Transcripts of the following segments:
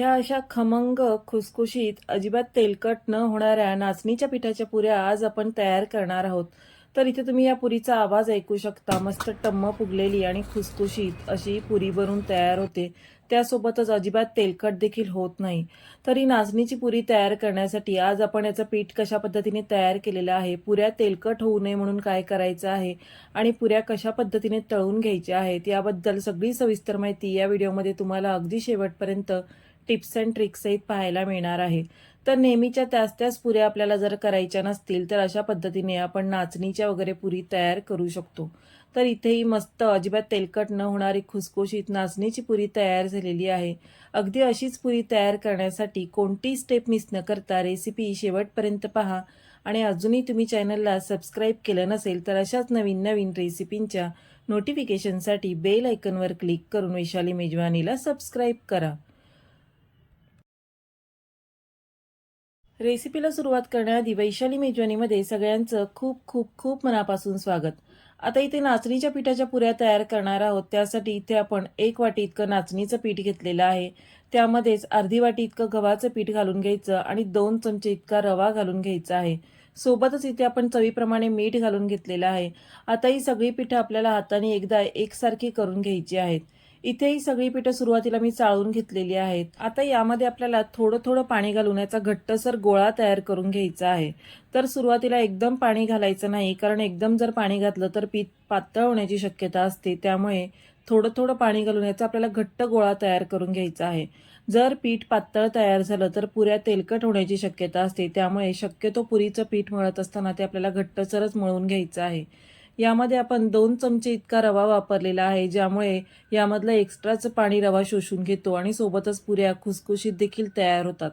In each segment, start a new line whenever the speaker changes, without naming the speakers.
ह्या अशा खमंग खुसखुशीत अजिबात तेलकट न होणाऱ्या नाचणीच्या पिठाच्या पुऱ्या आज आपण तयार करणार आहोत. तर इथे तुम्ही या पुरीचा आवाज ऐकू शकता. मस्त टम्म फुगलेली आणि खुसखुशीत अशी पुरी बनून तयार होते. त्यासोबतच अजिबात तेलकट देखील होत नाही. तर ही नाचणीची पुरी तयार करण्यासाठी आज आपण याचं पीठ कशा पद्धतीने तयार केलेलं आहे? पुऱ्या तेलकट होऊ नये म्हणून काय करायचं आहे? आणि पुऱ्या कशा पद्धतीने तळून घ्यायच्या आहेत? याबद्दल सगळी सविस्तर माहिती या व्हिडिओमध्ये तुम्हाला अगदी शेवटपर्यंत टिप्स अँड ट्रिक्स पाहायला मिळणार आहे. तर नेहमीच्या त्याच त्याच पुऱ्या आपल्याला जर करायच्या नसतील तर अशा पद्धतीने आपण नाचणीच्या वगैरे पुरी तयार करू शकतो. तर इथेही मस्त अजिबात तेलकट न होणारी खुसखुशीत नाचणीची पुरी तयार झालेली आहे. अगदी अशीच पुरी तयार करण्यासाठी कोणतीही स्टेप मिस न करता रेसिपी शेवटपर्यंत पहा. आणि अजूनही तुम्ही चॅनलला सबस्क्राईब केलं नसेल तर अशाच नवीन नवीन रेसिपींच्या नोटिफिकेशनसाठी बेल आयकनवर क्लिक करून वैशाली मेजवानीला सबस्क्राईब करा. रेसिपीला सुरुवात करण्याआधी वैशाली मेजवानीमध्ये सगळ्यांचं खूप खूप खूप मनापासून स्वागत. आता इथे नाचणीच्या पिठाच्या पुऱ्या तयार करणार आहोत. त्यासाठी इथे आपण एक वाटी इतकं नाचणीचं पीठ घेतलेलं आहे. त्यामध्येच अर्धी वाटी इतकं गव्हाचं पीठ घालून घ्यायचं आणि दोन चमचे इतका रवा घालून घ्यायचा आहे. सोबतच इथे आपण चवीप्रमाणे मीठ घालून घेतलेलं आहे. आता ही सगळी पिठं आपल्याला हाताने एकदा एकसारखी करून घ्यायची आहेत. इथे ही सगळी पिठं सुरुवातीला मी चाळून घेतलेली आहेत. आता यामध्ये आपल्याला थोडं थोडं पाणी घालून याचा घट्टसर गोळा तयार करून घ्यायचा आहे. तर सुरुवातीला एकदम पाणी घालायचं नाही कारण एकदम जर पाणी घातलं तर पीठ पातळ होण्याची शक्यता असते. त्यामुळे थोडं थोडं पाणी घालून याचा आपल्याला घट्ट गोळा तयार करून घ्यायचा आहे. जर पीठ पातळ तयार झालं तर पुऱ्या तेलकट होण्याची शक्यता असते. त्यामुळे शक्यतो पुरीचं पीठ मळत असताना ते आपल्याला घट्टसरच मळून घ्यायचं आहे. यामध्ये आपण दोन चमचे इतका रवा वापरलेला आहे ज्यामुळे यामधलं एक्स्ट्राचं पाणी रवा शोषून घेतो आणि सोबतच पुऱ्या खुसखुशीत देखील तयार होतात.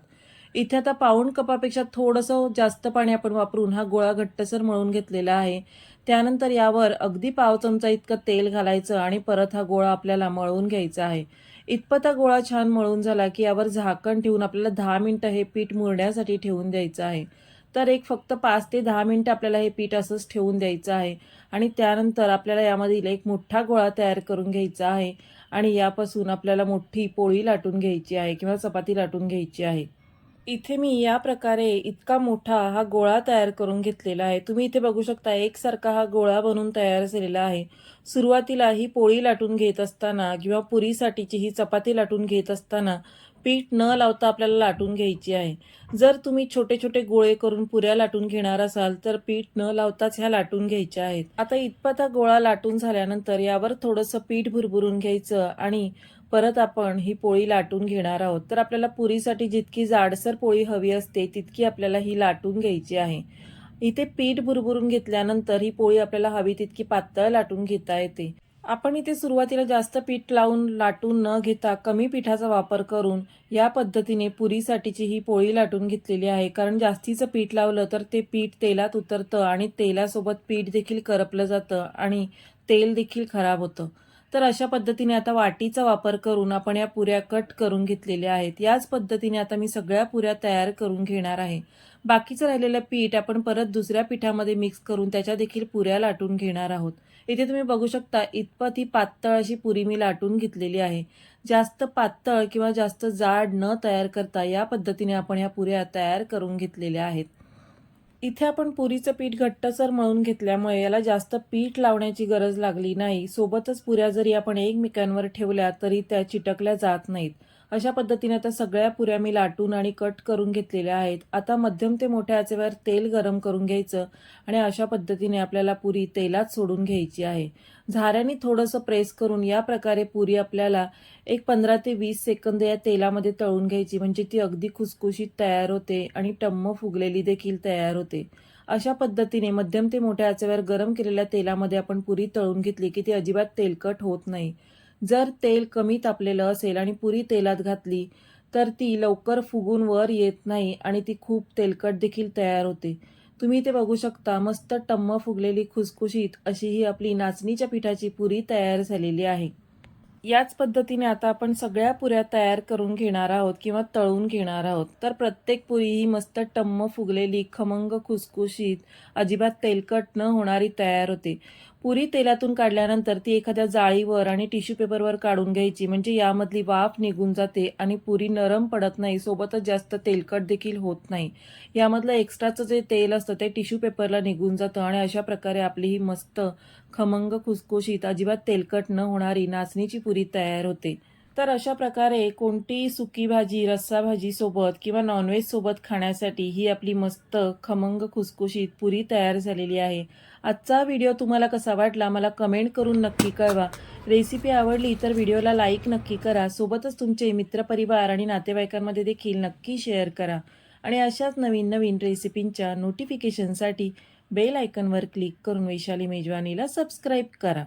इथे आता पाऊण कपापेक्षा थोडंसं जास्त पाणी आपण वापरून हा गोळा घट्टसर मळून घेतलेला आहे. त्यानंतर यावर अगदी पाव चमचा इतकं तेल घालायचं आणि परत हा गोळा आपल्याला मळून घ्यायचा आहे. इतपता गोळा छान मळून झाला की यावर झाकण ठेवून आपल्याला दहा मिनटं हे पीठ मुरण्यासाठी ठेवून द्यायचं आहे. तर एक फक्त पाच ते दहा मिनटं आपल्याला हे पीठ असंच ठेवून द्यायचं आहे. आणि त्यानंतर आपल्याला यामधील एक मोठा गोळा तयार करून घ्यायचा आहे. आणि यापासून आपल्याला मोठी पोळी लाटून घ्यायची आहे किंवा चपाती लाटून घ्यायची आहे. इथे मी या प्रकारे इतका मोठा हा गोळा तयार करून घेतलेला आहे. तुम्ही इथे बघू शकता एकसारखा हा गोळा बनून तयार झालेला आहे. सुरुवातीला ही पोळी लाटून घेत असताना किंवा पुरीसाठीची ही चपाती लाटून घेत असताना पीठ न लावता आपल्याला लाटून घ्यायची आहे. जर तुम्ही छोटे छोटे गोळे करून पुऱ्या लाटून घेणार असाल तर पीठ न लावताच ह्या लाटून घ्यायच्या आहेत. आता इतपत हा गोळा लाटून झाल्यानंतर यावर थोडंसं पीठ भुरभुरून घ्यायचं आणि परत आपण ही पोळी लाटून घेणार आहोत. तर आपल्याला पुरीसाठी जितकी जाडसर पोळी हवी असते तितकी आपल्याला ही लाटून घ्यायची आहे. इथे पीठ भुरभुरून घेतल्यानंतर ही पोळी आपल्याला हवी तितकी पातळ लाटून घेता येते. आपण इथे सुरुवातीला जास्त पीठ लावून लाटून न घेता कमी पिठाचा वापर करून या पद्धतीने पुरीसाठीची ही पोळी लाटून घेतलेली आहे. कारण जास्तीचं पीठ लावलं तर ते पीठ तेलात उतरतं आणि तेलासोबत पीठ देखील करपलं जातं आणि तेल देखील खराब होतं. तर अशा पद्धतीने आता वाटीचा वापर करून आपण या पुऱ्या कट करून घेतलेल्या आहेत. याच पद्धतीने आता मी सगळ्या पुऱ्या तयार करून घेणार आहे. बाकीचं राहिलेलं पीठ आपण परत दुसऱ्या पिठामध्ये मिक्स करून त्याच्या देखील पुऱ्या लाटून घेणार आहोत. इथे तुम्ही बघू शकता इतपत ही पातळ अशी पुरी मी लाटून घेतलेली आहे. जास्त पातळ किंवा जास्त जाड न तयार करता या पद्धतीने आपण ह्या पुऱ्या तयार करून घेतलेल्या आहेत. इथे आपण पुरीचं पीठ घट्टसर मळून घेतल्यामुळे याला जास्त पीठ लावण्याची गरज लागली नाही. सोबतच पुऱ्या जरी आपण एकमेकांवर ठेवल्या तरी त्या चिटकल्या जात नाहीत. अशा पद्धतीने आता सगळ्या पुऱ्या मी लाटून आणि कट करून घेतलेल्या आहेत. आता मध्यम ते मोठ्या आचेवर तेल गरम करून घ्यायचं आणि अशा पद्धतीने आपल्याला पुरी तेलात सोडून घ्यायची आहे. झाऱ्याने थोडंसं प्रेस करून या प्रकारे पुरी आपल्याला एक पंधरा ते वीस सेकंद या तेलामध्ये तळून घ्यायची म्हणजे ती अगदी खुसखुशीत तयार होते आणि टम्म फुगलेली देखील तयार होते. अशा पद्धतीने मध्यम ते मोठ्या आचेवर गरम केलेल्या तेलामध्ये आपण पुरी तळून घेतली की ती अजिबात तेलकट होत नाही. जर तेल कमी तापलेलं असेल आणि पुरी तेलात घातली तर ती लवकर फुगून वर येत नाही आणि ती खूप तेलकट देखील तयार होते. तुम्ही ते बघू शकता मस्त टम्म फुगलेली खुसखुशीत अशी ही आपली नाचणीच्या पिठाची पुरी तयार झालेली आहे. याच पद्धतीने आता आपण सगळ्या पुऱ्या तयार करून घेणार आहोत किंवा तळून घेणार आहोत. तर प्रत्येक पुरी ही मस्त टम्म फुगलेली खमंग खुसखुशीत अजिबात तेलकट न होणारी तयार होते. पुरी तेलातून काढल्यानंतर ती एखाद्या जाळीवर आणि टिश्यू पेपरवर काढून घ्यायची. म्हणजे यामधली वाफ निघून जाते आणि पुरी नरम पडत नाही. सोबतच जास्त तेलकट देखील होत नाही. यामधलं एक्स्ट्राचं जे तेल असतं ते टिश्यू पेपरला निघून जातं आणि अशा प्रकारे आपली ही मस्त खमंग खुसखुशीत अजिबात तेलकट न होणारी नाचणीची पुरी तयार होते. तर अशा प्रकारे कोणतीही सुकी भाजी रस्सा भाजी सोबत किंवा नॉनव्हेजसोबत खाण्यासाठी ही आपली मस्त खमंग खुसखुशीत पुरी तयार झालेली आहे. आजचा व्हिडिओ तुम्हाला कसा वाटला मला कमेंट करून नक्की कळवा. रेसिपी आवडली तर व्हिडिओला लाईक नक्की करा. सोबतच तुमचे मित्रपरिवार आणि नातेवाईकांमध्ये देखील नक्की शेअर करा. आणि अशाच नवीन नवीन रेसिपींच्या नोटिफिकेशनसाठी बेल आयकनवर क्लिक करून वैशाली मेजवानीला सबस्क्राईब करा.